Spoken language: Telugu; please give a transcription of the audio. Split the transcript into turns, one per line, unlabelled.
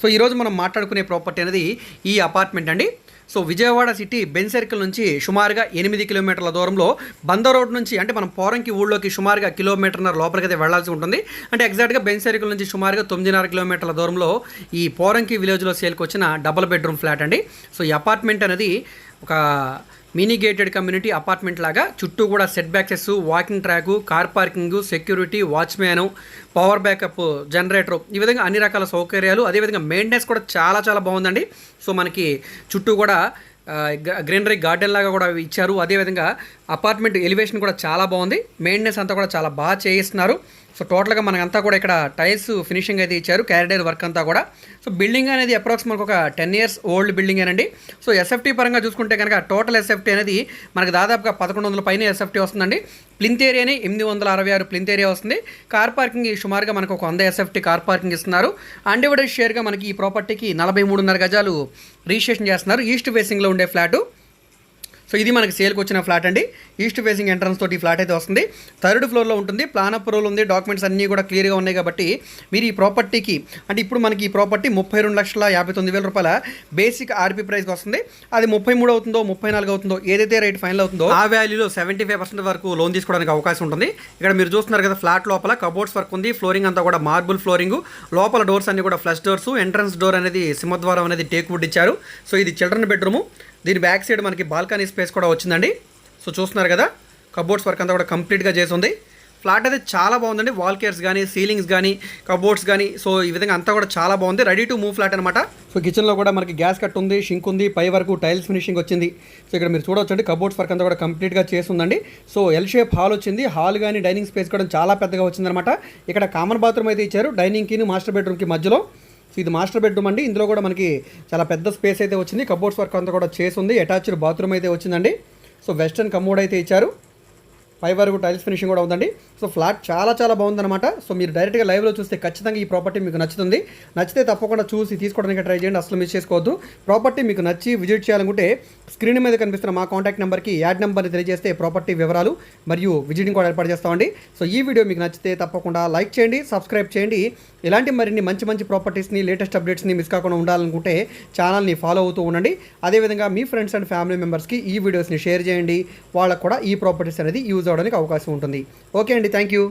సో ఈరోజు మనం మాట్లాడుకునే ప్రాపర్టీ అనేది ఈ అపార్ట్మెంట్ అండి. So Vijayawada city Benz circle నుంచి సుమారుగా ఎనిమిది కిలోమీటర్ల దూరంలో బంద రోడ్ నుంచి అంటే మనం పోరంకి ఊళ్ళోకి సుమారుగా కిలోమీటర్న్నర లోపలికి అయితే వెళ్ళాల్సి ఉంటుంది. అంటే ఎగ్జాక్ట్గా బెన్ సర్కిల్ నుంచి సుమారుగా తొమ్మిదిన్నర కిలోమీటర్ల దూరంలో ఈ పోరంకి విలేజ్లో సేల్కి వచ్చిన డబుల్ బెడ్రూమ్ ఫ్లాట్ అండి. సో ఈ అపార్ట్మెంట్ అనేది ఒక మినీ గేటెడ్ కమ్యూనిటీ అపార్ట్మెంట్ లాగా చుట్టూ కూడా setbacks walking track car parking security watchman power backup generator ఈ విధంగా అన్ని రకాల సౌకర్యాలు. అదేవిధంగా మెయింటెనెన్స్ కూడా చాలా చాలా బాగుందండి. సో మనకి చుట్టూ కూడా గ్రీనరీ గార్డెన్ లాగా కూడా ఇచ్చారు. అదేవిధంగా అపార్ట్మెంట్ ఎలివేషన్ కూడా చాలా బాగుంది. మెయింటెనెన్స్ అంతా కూడా చాలా బాగా చేయిస్తున్నారు. సో టోటల్గా మనకంతా కూడా ఇక్కడ టైల్స్ ఫినిషింగ్ అయితే ఇచ్చారు క్యారిడేర్ వర్క్ అంతా కూడా. సో బిల్డింగ్ అనేది అప్రాక్స్ మనకు ఒక టెన్ ఇయర్స్ ఓల్డ్ బిల్డింగ్ అండి సో ఎస్ఎఫ్టీ పరంగా చూసుకుంటే కనుక టోటల్ ఎస్ఎఫ్టీ అనేది మనకు దాదాపుగా పదకొండు వందల పైన ఎస్ఎఫ్టీ వస్తుందండి. ప్లింత్ ఏరియాని ఎనిమిది వందల అరవై ఆరు ప్లింత్ ఏరియా వస్తుంది. కార్ పార్కింగ్ సుమారుగా మనకు ఒక వంద ఎస్ఎఫ్టీ కార్ పార్కింగ్ ఇస్తున్నారు. అన్డివైడెడ్ షేర్గా మనకి ఈ ప్రాపర్టీకి నలభై మూడున్నర గజాలు రిజిస్ట్రేషన్ చేస్తున్నారు. ఈస్ట్ ఫేసింగ్లో ఉండే ఫ్లాటు. సో ఇది మనకి సేల్కి వచ్చిన ఫ్లాట్ అండి. ఈస్ట్ ఫేసింగ్ ఎంట్రన్స్ తోటి ఈ ఫ్లాట్ అయితే వస్తుంది. థర్డ్ ఫ్లోర్లో ఉంటుంది. ప్లాన్ అప్రూవల్ ఉంది. డాక్యుమెంట్స్ అన్నీ కూడా క్లియర్గా ఉన్నాయి కాబట్టి మీరు ఈ ప్రాపర్టీకి అంటే ఇప్పుడు మనకి ఈ ప్రాపర్టీ ముప్పై రెండు లక్షల యాభై తొమ్మిది వేల రూపాయల బేసిక్ ఆర్పీ ప్రైస్కి వస్తుంది. అది ముప్పై మూడు అవుతుందో ముప్పై నాలుగు అవుతుందో ఏదైతే రేట్ ఫైనల్ అవుతుందో ఆ వాల్యూలో సెవెంటీ ఫైవ్ పర్సెంట్ వరకు లోన్ తీసుకోవడానికి అవకాశం ఉంటుంది. ఇక్కడ మీరు చూస్తున్నారు కదా ఫ్లాట్ లోపల కబోర్డ్స్ వర్క్ ఉంది. ఫ్లోరింగ్ అంతా కూడా మార్బుల్ ఫ్లోరింగ్. లోపల డోర్స్ అన్ని కూడా ఫ్లష్ డోర్స్. ఎంట్రన్స్ డోర్ అనేది సింహద్వారం అనేది టేక్ వుడ్ ఇచ్చారు. సో ఇది చిల్డ్రన్ బెడ్రూమ్. దీని బ్యాక్ సైడ్ మనకి బాల్కనీ స్పేస్ కూడా వచ్చిందండి. సో చూస్తున్నారు కదా కబోర్డ్స్ వర్క్ అంతా కూడా కంప్లీట్గా చేసి ఉంది ఫ్లాట్ అయితే చాలా బాగుందండి. వాల్ కేర్స్ కానీ సీలింగ్స్ కానీ కబోర్డ్స్ కానీ సో ఈ విధంగా అంతా కూడా చాలా బాగుంది. రెడీ టు మూవ్ ఫ్లాట్ అనమాట సో కిచెన్లో కూడా మనకి గ్యాస్ కట్ ఉంది షింక్ ఉంది పై వరకు టైల్స్ ఫినిషింగ్ వచ్చింది. సో ఇక్కడ మీరు చూడవచ్చండి కబోర్డ్స్ వర్క్ అంతా కూడా కంప్లీట్గా చేస్తుందండి. సో ఎల్ షేప్ హాల్ వచ్చింది. హాల్ కానీ డైనింగ్ స్పేస్ కూడా చాలా పెద్దగా వచ్చిందనమాట ఇక్కడ కామన్ బాత్రూమ్ అయితే ఇచ్చారు. డైనింగ్కి మాస్టర్ బెడ్రూమ్కి మధ్యలో. సో ఇది మాస్టర్ బెడ్రూమ్ అండి. ఇందులో కూడా మనకి చాలా పెద్ద స్పేస్ అయితే వచ్చింది. కబోర్డ్స్ వర్క్ అంతా కూడా చేసి ఉంది. అటాచ్డ్ బాత్రూమ్ అయితే వచ్చిందండి. సో వెస్టర్న్ కమోడ్ అయితే ఇచ్చారు. పై వరకు టైల్స్ ఫినిషింగ్ కూడా ఉందండి. సో ఫ్లాట్ చాలా చాలా బాగుందన్నమాట. సో మీరు డైరెక్ట్గా లైవ్లో చూస్తే ఖచ్చితంగా ఈ ప్రాపర్టీ మీకు నచ్చుతుంది. నచ్చితే తప్పకుండా చూసి తీసుకోవడానికి ట్రై చేయండి. అసలు మిస్ చేసుకోవద్దు. ప్రాపర్టీ మీకు నచ్చి విజిట్ చేయాలనుకుంటే స్క్రీన్ మీద కనిపిస్తున్న మా కాంటాక్ట్ నెంబర్కి యాడ్ నెంబర్ని తెలియజేస్తే ప్రాపర్టీ వివరాలు మరియు విజిటింగ్ కూడా ఏర్పాటు చేస్తామండి. సో ఈ వీడియో మీకు నచ్చితే తప్పకుండా లైక్ చేయండి సబ్స్క్రైబ్ చేయండి. ఇలాంటి మరిన్ని మంచి మంచి ప్రాపర్టీస్ని లేటెస్ట్ అప్డేట్స్ని మిస్ కాకుండా ఉండాలనుకుంటే ఛానల్ని ఫాలో అవుతూ ఉండండి. అదేవిధంగా మీ ఫ్రెండ్స్ అండ్ ఫ్యామిలీ మెంబర్స్కి ఈ వీడియోస్ని షేర్ చేయండి. వాళ్ళకు కూడా ఈ ప్రాపర్టీస్ అనేది యూజ్ అవ్వడానికి అవకాశం ఉంటుంది. ఓకే అండి థ్యాంక్ యూ